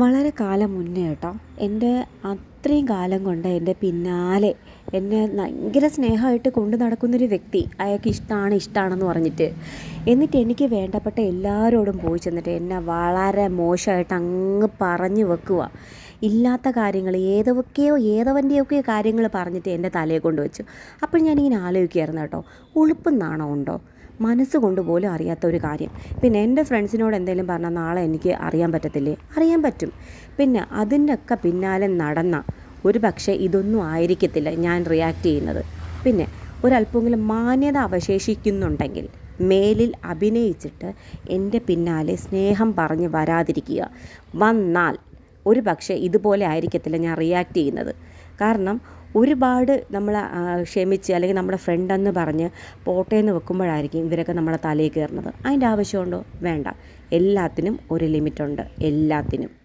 വളരെ കാലം മുന്നേ കേട്ടോ. എന്റെ അത്രയും കാലം കൊണ്ട് എന്റെ പിന്നാലെ എന്നെ ഭയങ്കര സ്നേഹമായിട്ട് കൊണ്ടു നടക്കുന്നൊരു വ്യക്തി അയാൾക്ക് ഇഷ്ടമാണ് ഇഷ്ടമാണെന്ന് പറഞ്ഞിട്ട്. എന്നിട്ട് എനിക്ക് വേണ്ടപ്പെട്ട എല്ലാവരോടും പോയി ചെന്നിട്ട് എന്നെ വളരെ മോശമായിട്ട് അങ്ങ് പറഞ്ഞു വെക്കുക ഇല്ലാത്ത കാര്യങ്ങൾ ഏതൊക്കെയോ ഏതവന്റെയൊക്കെയോ കാര്യങ്ങൾ പറഞ്ഞിട്ട് എന്റെ തലയെ കൊണ്ട് വെച്ചു. അപ്പോൾ ഞാനിങ്ങനെ ആലോചിക്കുകയായിരുന്നു കേട്ടോ. ഉളുപ്പും നാണമുണ്ടോ മനസ്സുകൊണ്ട് പോലും അറിയാത്ത ഒരു കാര്യം. പിന്നെ എന്റെ ഫ്രണ്ട്സിനോട് എന്തെങ്കിലും പറഞ്ഞാൽ നാളെ എനിക്ക് അറിയാൻ പറ്റത്തില്ലേ? അറിയാൻ പറ്റും. പിന്നെ അതിന്റെയൊക്കെ പിന്നാലെ നടന്ന ഒരു പക്ഷേ ഇതൊന്നും ആയിരിക്കത്തില്ല ഞാൻ റിയാക്ട് ചെയ്യുന്നത്. പിന്നെ ഒരല്പമെങ്കിലും മാന്യത അവശേഷിക്കുന്നുണ്ടെങ്കിൽ മേലിൽ അഭിനയിച്ചിട്ട് എന്റെ പിന്നാലെ സ്നേഹം പറഞ്ഞ് വരാതിരിക്കുക. വന്നാൽ ഒരു പക്ഷേ ഇതുപോലെ ആയിരിക്കത്തില്ല ഞാൻ റിയാക്ട് ചെയ്യുന്നത്. കാരണം ഒരുപാട് നമ്മൾ ക്ഷമിച്ച് അല്ലെങ്കിൽ നമ്മുടെ ഫ്രണ്ടെന്ന് പറഞ്ഞ് പോട്ടേന്ന് വെക്കുമ്പോഴായിരിക്കും ഇവരൊക്കെ നമ്മുടെ തലയിൽ കയറുന്നത്. അതിന്റെ ആവശ്യമുണ്ടോ? വേണ്ട. എല്ലാത്തിനും ഒരു ലിമിറ്റുണ്ട് എല്ലാത്തിനും.